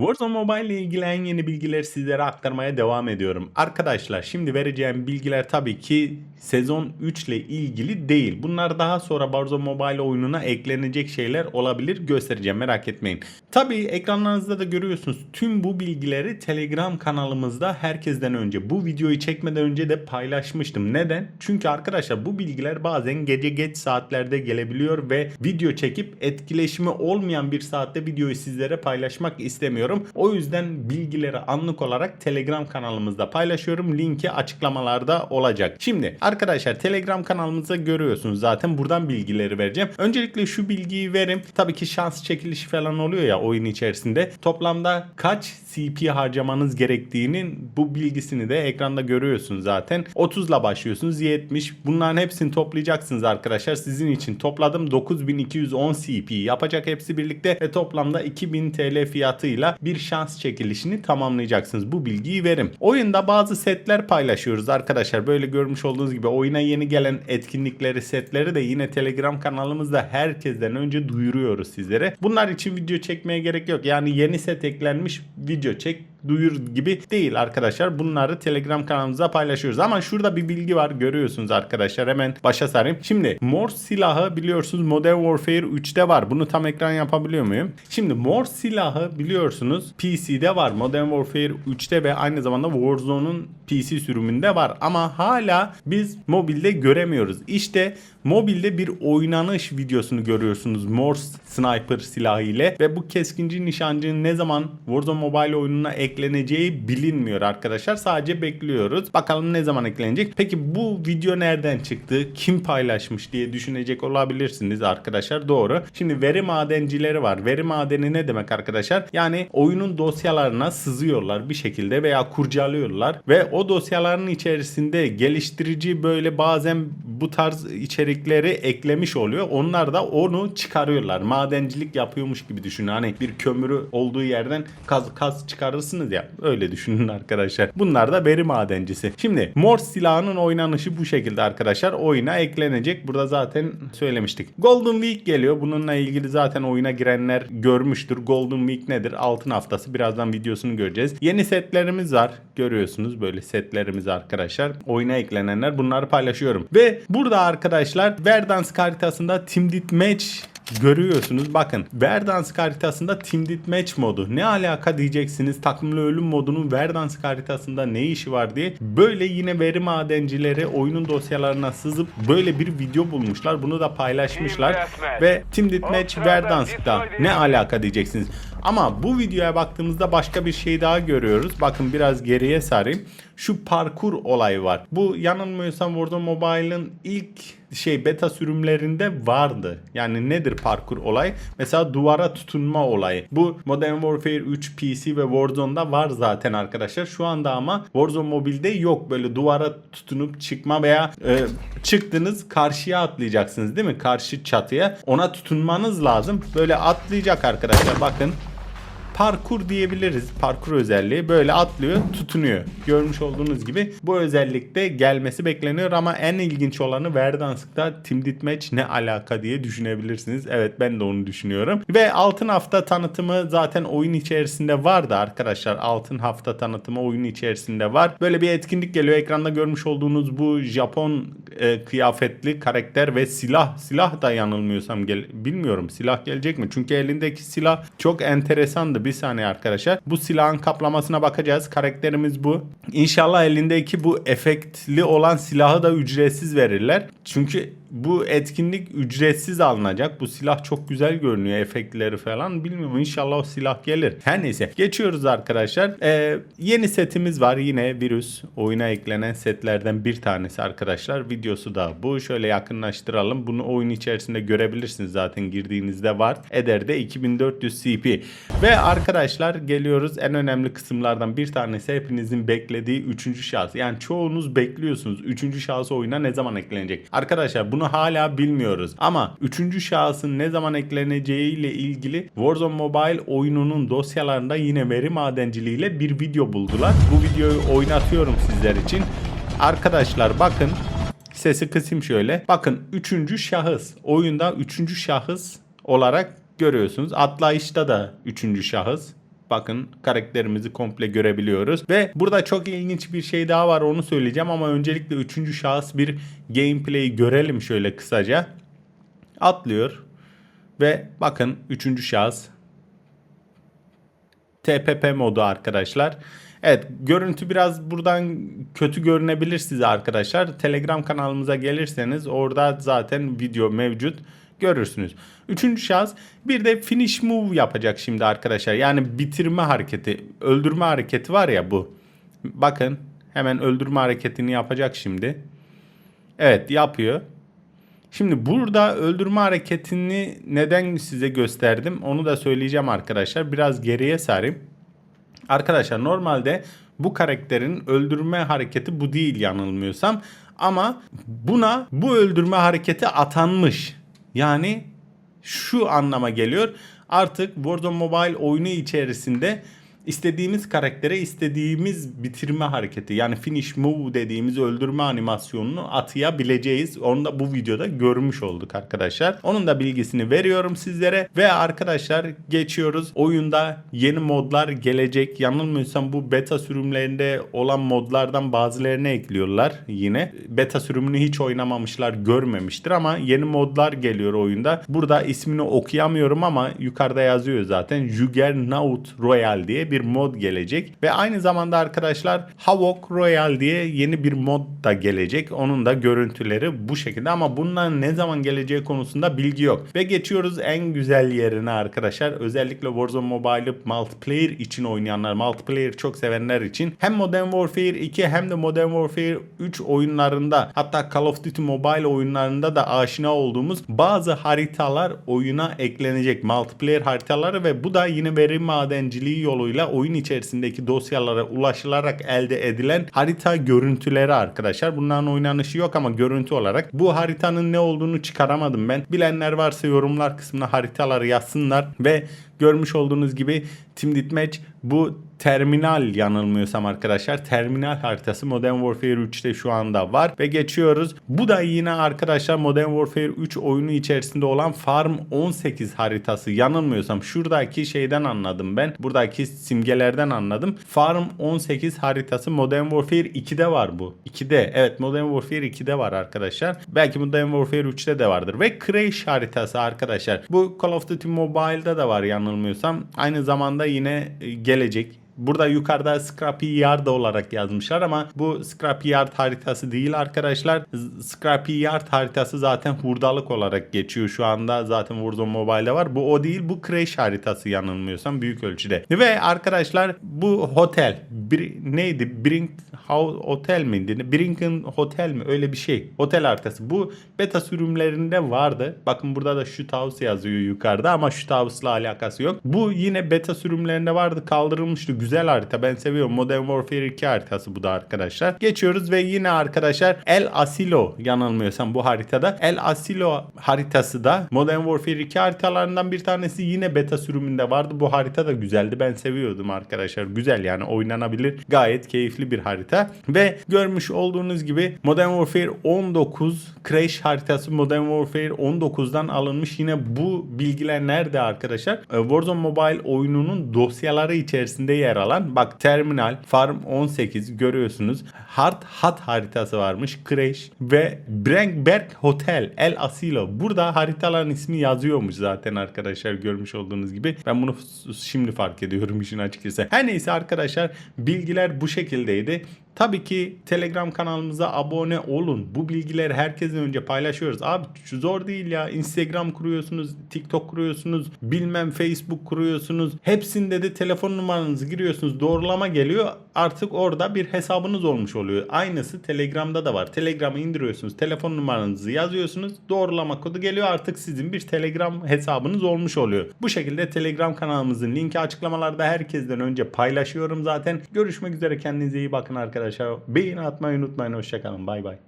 Warzone Mobile ile ilgili en yeni bilgileri sizlere aktarmaya devam ediyorum. Arkadaşlar şimdi vereceğim bilgiler tabii ki sezon 3 ile ilgili değil. Bunlar daha sonra Warzone Mobile oyununa eklenecek şeyler olabilir göstereceğim merak etmeyin. Tabii ekranlarınızda da görüyorsunuz tüm bu bilgileri Telegram kanalımızda herkesten önce bu videoyu çekmeden önce de paylaşmıştım. Neden? Çünkü arkadaşlar bu bilgiler bazen gece geç saatlerde gelebiliyor ve video çekip etkileşimi olmayan bir saatte videoyu sizlere paylaşmak istemiyorum. O yüzden bilgileri anlık olarak Telegram kanalımızda paylaşıyorum. Linki açıklamalarda olacak. Şimdi arkadaşlar Telegram kanalımızda görüyorsunuz zaten buradan bilgileri vereceğim. Öncelikle şu bilgiyi verim. Tabii ki şans çekilişi falan oluyor ya oyun içerisinde. Toplamda kaç CP harcamanız gerektiğinin bu bilgisini de ekranda görüyorsunuz zaten. 30 ile başlıyorsunuz 70. Bunların hepsini toplayacaksınız arkadaşlar. Sizin için topladım 9210 CP yapacak hepsi birlikte ve toplamda 2000 TL fiyatıyla bir şans çekilişini tamamlayacaksınız. Bu bilgiyi verim. Oyunda bazı setler paylaşıyoruz arkadaşlar. Böyle görmüş olduğunuz gibi oyuna yeni gelen etkinlikleri, setleri de yine Telegram kanalımızda herkesten önce duyuruyoruz sizlere. Bunlar için video çekmeye gerek yok. Yani yeni set eklenmiş video çek duyur gibi değil arkadaşlar. Bunları Telegram kanalımıza paylaşıyoruz. Ama şurada bir bilgi var görüyorsunuz arkadaşlar. Hemen başa sarayım. Şimdi Morse silahı biliyorsunuz Modern Warfare 3'te var. Bunu tam ekran yapabiliyor muyum? Şimdi Morse silahı biliyorsunuz PC'de var. Modern Warfare 3'te ve aynı zamanda Warzone'un PC sürümünde var. Ama hala biz mobilde göremiyoruz. İşte mobilde bir oynanış videosunu görüyorsunuz Morse sniper silahı ile ve bu keskinci nişancının ne zaman Warzone Mobile oyununa ekleneceği bilinmiyor arkadaşlar. Sadece bekliyoruz. Bakalım ne zaman eklenecek. Peki bu video nereden çıktı? Kim paylaşmış diye düşünecek olabilirsiniz arkadaşlar. Doğru. Şimdi veri madencileri var. Veri madeni ne demek arkadaşlar? Yani oyunun dosyalarına sızıyorlar bir şekilde veya kurcalıyorlar ve o dosyaların içerisinde geliştirici böyle bazen bu tarz içerikleri eklemiş oluyor. Onlar da onu çıkarıyorlar. Madencilik yapıyormuş gibi düşünün. Hani bir kömürü olduğu yerden kaz kaz çıkarırsınız ya. Öyle düşünün arkadaşlar. Bunlar da veri madencisi. Şimdi Morse silahının oynanışı bu şekilde arkadaşlar. Oyuna eklenecek. Burada zaten söylemiştik. Golden Week geliyor. Bununla ilgili zaten oyuna girenler görmüştür. Golden Week nedir? Altın haftası. Birazdan videosunu göreceğiz. Yeni setlerimiz var. Görüyorsunuz böyle setlerimiz arkadaşlar. Oyuna eklenenler bunları paylaşıyorum. Ve burada arkadaşlar Verdansk haritasında Team Deathmatch görüyorsunuz. Bakın Verdansk haritasında Team Deathmatch modu. Ne alaka diyeceksiniz. Takımlı ölüm modunun Verdansk haritasında ne işi var diye. Böyle yine veri madencileri oyunun dosyalarına sızıp böyle bir video bulmuşlar. Bunu da paylaşmışlar. Ve Team Deathmatch Verdansk'ta ne alaka diyeceksiniz. Ama bu videoya baktığımızda başka bir şey daha görüyoruz. Bakın biraz geriye sarayım. Şu parkur olayı var. Bu yanılmıyorsam Warzone Mobile'ın ilk şey beta sürümlerinde vardı. Yani nedir parkur olay? Mesela duvara tutunma olayı. Bu Modern Warfare 3 PC ve Warzone'da var zaten arkadaşlar. Şu anda ama Warzone Mobile'de yok böyle duvara tutunup çıkma veya e, çıktınız karşıya atlayacaksınız değil mi? Karşı çatıya. Ona tutunmanız lazım. Böyle atlayacak arkadaşlar bakın parkur diyebiliriz. Parkur özelliği böyle atlıyor, tutunuyor. Görmüş olduğunuz gibi bu özellikte gelmesi bekleniyor ama en ilginç olanı Verdansk'ta Team Deathmatch ne alaka diye düşünebilirsiniz. Evet ben de onu düşünüyorum. Ve altın hafta tanıtımı zaten oyun içerisinde vardı arkadaşlar. Altın hafta tanıtımı oyun içerisinde var. Böyle bir etkinlik geliyor. Ekranda görmüş olduğunuz bu Japon e, kıyafetli karakter ve silah. Silah da yanılmıyorsam gel bilmiyorum silah gelecek mi? Çünkü elindeki silah çok enteresandı. Bir saniye arkadaşlar. Bu silahın kaplamasına bakacağız. Karakterimiz bu. İnşallah elindeki bu efektli olan silahı da ücretsiz verirler. Çünkü bu etkinlik ücretsiz alınacak. Bu silah çok güzel görünüyor. Efektleri falan. Bilmiyorum inşallah o silah gelir. Her neyse. Geçiyoruz arkadaşlar. Ee, yeni setimiz var. Yine virüs oyuna eklenen setlerden bir tanesi arkadaşlar. Videosu da bu. Şöyle yakınlaştıralım. Bunu oyun içerisinde görebilirsiniz zaten girdiğinizde var. Eder'de 2400 CP. Ve arkadaşlar geliyoruz en önemli kısımlardan bir tanesi hepinizin beklediği üçüncü şahıs. Yani çoğunuz bekliyorsunuz. Üçüncü şahıs oyuna ne zaman eklenecek? Arkadaşlar bunu hala bilmiyoruz. Ama üçüncü şahısın ne zaman ekleneceği ile ilgili Warzone Mobile oyununun dosyalarında yine veri madenciliğiyle bir video buldular. Bu videoyu oynatıyorum sizler için. Arkadaşlar bakın sesi kısayım şöyle. Bakın üçüncü şahıs oyunda üçüncü şahıs olarak görüyorsunuz. Atlayışta da üçüncü şahıs. Bakın karakterimizi komple görebiliyoruz. Ve burada çok ilginç bir şey daha var onu söyleyeceğim ama öncelikle üçüncü şahıs bir gameplay görelim şöyle kısaca. Atlıyor. Ve bakın üçüncü şahıs TPP modu arkadaşlar. Evet görüntü biraz buradan kötü görünebilir size arkadaşlar. Telegram kanalımıza gelirseniz orada zaten video mevcut görürsünüz. Üçüncü şahıs bir de finish move yapacak şimdi arkadaşlar. Yani bitirme hareketi, öldürme hareketi var ya bu. Bakın hemen öldürme hareketini yapacak şimdi. Evet yapıyor. Şimdi burada öldürme hareketini neden size gösterdim onu da söyleyeceğim arkadaşlar. Biraz geriye sarayım. Arkadaşlar normalde bu karakterin öldürme hareketi bu değil yanılmıyorsam. Ama buna bu öldürme hareketi atanmış. Yani şu anlama geliyor. Artık Warzone Mobile oyunu içerisinde istediğimiz karaktere istediğimiz bitirme hareketi yani finish move dediğimiz öldürme animasyonunu atayabileceğiz. Onu da bu videoda görmüş olduk arkadaşlar. Onun da bilgisini veriyorum sizlere ve arkadaşlar geçiyoruz. Oyunda yeni modlar gelecek. Yanılmıyorsam bu beta sürümlerinde olan modlardan bazılarını ekliyorlar yine. Beta sürümünü hiç oynamamışlar görmemiştir ama yeni modlar geliyor oyunda. Burada ismini okuyamıyorum ama yukarıda yazıyor zaten. Juggernaut Royal diye bir mod gelecek. Ve aynı zamanda arkadaşlar Havok Royal diye yeni bir mod da gelecek. Onun da görüntüleri bu şekilde ama bunların ne zaman geleceği konusunda bilgi yok. Ve geçiyoruz en güzel yerine arkadaşlar. Özellikle Warzone Mobile'ı multiplayer için oynayanlar, multiplayer çok sevenler için hem Modern Warfare 2 hem de Modern Warfare 3 oyunlarında hatta Call of Duty Mobile oyunlarında da aşina olduğumuz bazı haritalar oyuna eklenecek. Multiplayer haritaları ve bu da yine veri madenciliği yoluyla oyun içerisindeki dosyalara ulaşılarak elde edilen harita görüntüleri arkadaşlar. Bunların oynanışı yok ama görüntü olarak bu haritanın ne olduğunu çıkaramadım ben. Bilenler varsa yorumlar kısmına haritaları yazsınlar ve görmüş olduğunuz gibi Team Deathmatch bu terminal yanılmıyorsam arkadaşlar. Terminal haritası Modern Warfare 3'te şu anda var ve geçiyoruz. Bu da yine arkadaşlar Modern Warfare 3 oyunu içerisinde olan Farm 18 haritası. Yanılmıyorsam şuradaki şeyden anladım ben. Buradaki simgelerden anladım. Farm 18 haritası Modern Warfare 2'de var bu. 2'de. Evet Modern Warfare 2'de var arkadaşlar. Belki Modern Warfare 3'te de vardır. Ve Crash haritası arkadaşlar. Bu Call of Duty Mobile'da da var yanılmıyorsam. Aynı zamanda yine e, gelecek. Burada yukarıda Scrappy Yard olarak yazmışlar ama bu Scrappy Yard haritası değil arkadaşlar. Z- Scrappy Yard haritası zaten hurdalık olarak geçiyor şu anda. Zaten Warzone Mobile'de var. Bu o değil. Bu Crash haritası yanılmıyorsam büyük ölçüde. Ve arkadaşlar bu hotel bir, neydi? Brink Hotel miydi? Brinken Hotel mi? Öyle bir şey. Otel haritası. Bu beta sürümlerinde vardı. Bakın burada da Shoot House yazıyor yukarıda ama Shoot House'la alakası yok. Bu yine beta sürümlerinde vardı. Kaldırılmıştı. Güzel harita. Ben seviyorum. Modern Warfare 2 haritası bu da arkadaşlar. Geçiyoruz ve yine arkadaşlar El Asilo yanılmıyorsam bu haritada. El Asilo haritası da Modern Warfare 2 haritalarından bir tanesi yine beta sürümünde vardı. Bu harita da güzeldi. Ben seviyordum arkadaşlar. Güzel yani oynanabilir. Gayet keyifli bir harita. Ve görmüş olduğunuz gibi Modern Warfare 19 Crash haritası Modern Warfare 19'dan alınmış. Yine bu bilgiler nerede arkadaşlar? Warzone Mobile oyununun dosyaları içerisinde yer alan bak Terminal, Farm 18 görüyorsunuz. Hard Hat haritası varmış. Crash ve Brankberg Hotel El Asilo. Burada haritaların ismi yazıyormuş zaten arkadaşlar görmüş olduğunuz gibi. Ben bunu şimdi fark ediyorum işin açıkçası. Her neyse arkadaşlar bilgiler bu şekildeydi. Tabii ki Telegram kanalımıza abone olun. Bu bilgileri herkesten önce paylaşıyoruz. Abi zor değil ya. Instagram kuruyorsunuz, TikTok kuruyorsunuz, bilmem Facebook kuruyorsunuz. Hepsinde de telefon numaranızı giriyorsunuz. Doğrulama geliyor. Artık orada bir hesabınız olmuş oluyor. Aynısı Telegram'da da var. Telegram'ı indiriyorsunuz. Telefon numaranızı yazıyorsunuz. Doğrulama kodu geliyor. Artık sizin bir Telegram hesabınız olmuş oluyor. Bu şekilde Telegram kanalımızın linki açıklamalarda herkesten önce paylaşıyorum zaten. Görüşmek üzere. Kendinize iyi bakın arkadaşlar. Beğeni atmayı unutmayın. Hoşçakalın. Bay bay.